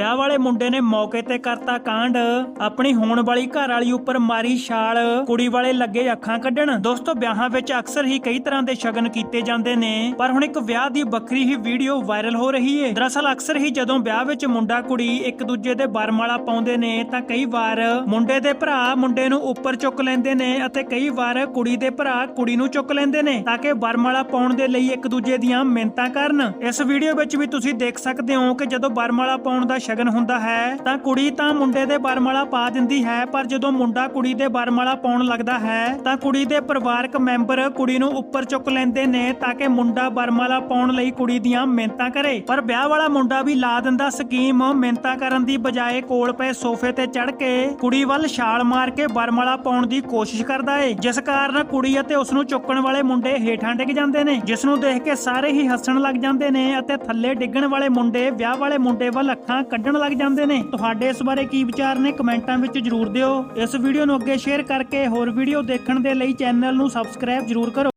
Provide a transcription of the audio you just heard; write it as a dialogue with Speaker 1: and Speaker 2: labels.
Speaker 1: ਵਿਆਹ ਵਾਲੇ ਮੁੰਡੇ ਨੇ ਮੌਕੇ ਤੇ ਕਰਤਾ ਕਾਂਡ। ਆਪਣੀ ਹੋਣ ਵਾਲੀ ਘਰ ਵਾਲੀ ਉੱਪਰ ਮਾਰੀ ਛਾਲ। ਕੁੜੀ ਵਾਲੇ ਲੱਗੇ ਅੱਖਾਂ ਕੱਢਣ। ਦੋਸਤੋ, ਵਿਆਹਾਂ ਵਿੱਚ ਅਕਸਰ ਹੀ ਕਈ ਤਰ੍ਹਾਂ ਦੇ ਸ਼ਗਨ ਕੀਤੇ ਜਾਂਦੇ ਨੇ। ਪਰ ਹੁਣ ਇੱਕ ਵਿਆਹ ਦੀ ਵੱਖਰੀ ਹੀ ਵੀਡੀਓ ਵਾਇਰਲ ਹੋ ਰਹੀ ਹੈ ਦਰਅਸਲ, ਅਕਸਰ ਹੀ ਜਦੋਂ ਵਿਆਹ ਵਿੱਚ ਮੁੰਡਾ ਕੁੜੀ ਇੱਕ ਦੂਜੇ ਦੇ ਵਰਮਾਲਾ ਪਾਉਂਦੇ ਨੇ, ਤਾਂ ਕਈ ਵਾਰ ਮੁੰਡੇ ਦੇ ਭਰਾ ਮੁੰਡੇ ਨੂੰ ਉੱਪਰ ਚੁੱਕ ਲੈਂਦੇ ਨੇ ਅਤੇ ਕਈ ਵਾਰ ਕੁੜੀ ਦੇ ਭਰਾ ਕੁੜੀ ਨੂੰ ਚੁੱਕ ਲੈਂਦੇ ਨੇ, ਤਾਂ ਕਿ ਵਰਮਾਲਾ ਪਾਉਣ ਦੇ ਲਈ ਇੱਕ ਦੂਜੇ ਦੀਆਂ ਮਿੰਤਾਂ ਕਰਨ। ਇਸ ਵੀਡੀਓ ਵਿੱਚ ਵੀ ਤੁਸੀਂ ਦੇਖ ਸਕਦੇ ਹੋ ਕਿ ਜਦੋਂ ਬਰਮਾਲਾ ਪਾਉਣ ਦਾ ਸ਼ਗਨ ਹੁੰਦਾ ਹੈ, ਤਾਂ ਕੁੜੀ ਤਾਂ ਮੁੰਡੇ ਦੇ ਵਰਮਾਲਾ ਪਾ ਦਿੰਦੀ ਹੈ, ਪਰ ਜਦੋਂ ਮੁੰਡਾ ਕੁੜੀ ਦੇ ਵਰਮਾਲਾ ਪਾਉਣ ਲੱਗਦਾ ਹੈ, ਤਾਂ ਕੁੜੀ ਦੇ ਪਰਿਵਾਰਕ ਮੈਂਬਰ ਕੁੜੀ ਨੂੰ ਉੱਪਰ ਚੁੱਕ ਲੈਂਦੇ ਨੇ ਤਾਂ ਕਿ ਮੁੰਡਾ ਵਰਮਾਲਾ ਪਾਉਣ ਲਈ ਕੁੜੀ ਦੀਆਂ ਮਿਹਨਤਾਂ ਕਰੇ। ਪਰ ਵਿਆਹ ਵਾਲਾ ਮੁੰਡਾ ਵੀ ਲਾ ਦਿੰਦਾ ਸਕੀਮ ਮਿੰਤਾਂ ਕਰਨ ਦੀ ਬਜਾਏ ਕੋਲ ਪਏ ਸੋਫੇ ਤੇ ਚੜ ਕੇ ਕੁੜੀ ਵੱਲ ਛਾਲ ਮਾਰ ਕੇ ਵਰਮਾਲਾ ਪਾਉਣ ਦੀ ਕੋਸ਼ਿਸ਼ ਕਰਦਾ ਏ, ਜਿਸ ਕਾਰਨ ਕੁੜੀ ਅਤੇ ਉਸ ਨੂੰ ਚੁੱਕਣ ਵਾਲੇ ਮੁੰਡੇ ਹੇਠਾਂ ਡਿੱਗ ਜਾਂਦੇ ਨੇ। ਜਿਸ ਨੂੰ ਦੇਖ ਕੇ ਸਾਰੇ ਹੀ ਹੱਸਣ ਲੱਗ ਜਾਂਦੇ ਨੇ ਅਤੇ ਥੱਲੇ ਡਿੱਗਣ ਵਾਲੇ ਮੁੰਡੇ ਵਿਆਹ ਵਾਲੇ ਮੁੰਡੇ ਵੱਲ ਅੱਖਾਂ ਕੱਢਣ ਲੱਗ ਜਾਂਦੇ ਨੇ। ਤੁਹਾਡੇ ਇਸ ਬਾਰੇ ਕੀ ਵਿਚਾਰ ਨੇ ਕਮੈਂਟਾਂ ਵਿੱਚ ਜਰੂਰ ਦਿਓ। ਇਸ ਵੀਡੀਓ ਨੂੰ ਅੱਗੇ ਸ਼ੇਅਰ ਕਰਕੇ ਹੋਰ ਵੀਡੀਓ ਦੇਖਣ ਦੇ ਲਈ ਚੈਨਲ ਨੂੰ ਸਬਸਕ੍ਰਾਈਬ ਜਰੂਰ ਕਰੋ।